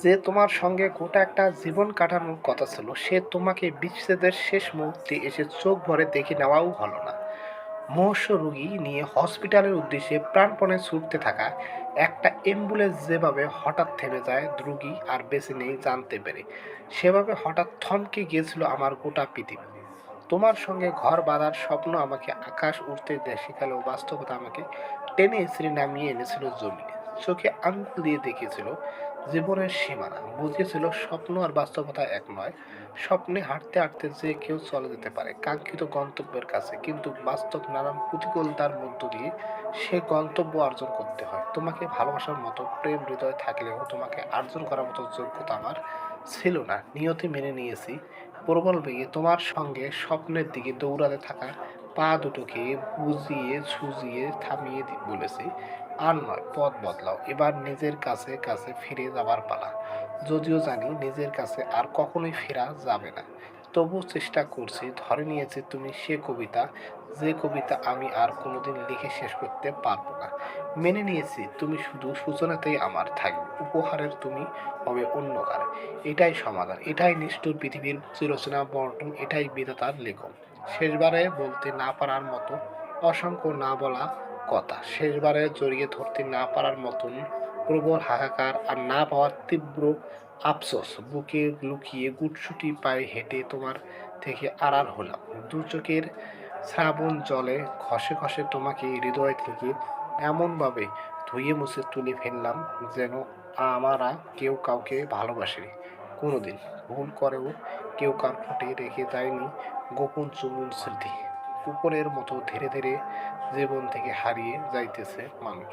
যে তোমার সঙ্গে গোটা একটা জীবন কাটানোর কথা ছিল, সে তোমাকে বিচ্ছেদের শেষ মুহূর্তে এসে চোখ ভরে দেখে নেওয়াও হলো না। মহস্য রোগী নিয়ে হসপিটালের উদ্দেশ্যে প্রাণপণে ছুটতে থাকা একটা অ্যাম্বুলেন্স যেভাবে হঠাৎ থেমে যায়, রুগী আর বেঁচে নেই জানতে পেরে, সেভাবে হঠাৎ থমকে গিয়েছিল আমার গোটা পৃথিবী। তোমার সঙ্গে ঘর বাঁধার স্বপ্ন আমাকে আকাশ উঠতে দেয় শেখালেও বাস্তবতা আমাকে টেনে ইস্ত্রি নামিয়ে এনেছিল জমিনে। চোখে আঙ্গুল দিয়ে দেখিয়েছিল, জীবনের সীমানা। বুঝিয়েছিল, স্বপ্ন আর বাস্তবতা এক নয়। স্বপ্নে হাঁটতে হাঁটতে যে কেউ চলে যেতে পারে, কাঙ্ক্ষিত গন্তব্যের কাছে। কিন্তু বাস্তব নানান প্রতিকূলতার মধ্য দিয়ে সে গন্তব্য অর্জন করতে হয়। তোমাকে ভালোবাসার মতো, প্রেম হৃদয় থাকলেও তোমাকে অর্জন করার মতো যোগ্যতা আমার ছিল না। নিয়তি মেনে নিয়েছি। প্রবল বেগে তোমার সঙ্গে স্বপ্নের দিকে দৌড়াতে থাকা পা দুটোকে বুঝিয়ে সুজিয়ে থামিয়ে বলেছি, আর নয়, পথ বদলাও। এবার নিজের কাছে কাছে ফিরে যাবার পালা। যদিও জানি নিজের কাছে আর কখনোই ফেরা যাবে না। তবু চেষ্টা করছি, ধরে নিয়েছি তুমি সে কবিতা, যে কবিতা আমি আর কোনোদিন লিখে শেষ করতে পারব না। মেনে নিয়েছি তুমি শুধু সূচনাতেই আমার থাকবে, উপহারের তুমি হবে অন্য কার এটাই সমাধান, এটাই নিষ্ঠুর পৃথিবীর চিরচেনা বর্ণন এটাই বিধাতার লেখন শেষবারে বলতে না পারার মতো, অসংখ্য না বলা কথা। শেষবারে জড়িয়ে ধরতে না পারার মতন প্রবল হাহাকার আর না পাওয়ার তীব্র আফসোস। বুকে লুকিয়ে গুটসুটি পায়ে হেঁটে তোমার থেকে আড়াল হলাম। দু চোখের শ্রাবণ জলে ঘষে ঘষে তোমাকে হৃদয় থেকে এমনভাবে ধুয়ে মুছে তুলে ফেললাম যেন আমারা কেউ কাউকে ভালোবাসেনি কোনোদিন ভুল করেও কেউ কার ফুটে রেখে যায়নি গোপন চুমুন স্মৃতি। কুকুরের মতো ধীরে ধীরে জীবন থেকে হারিয়ে যাইতেছে মানুষ।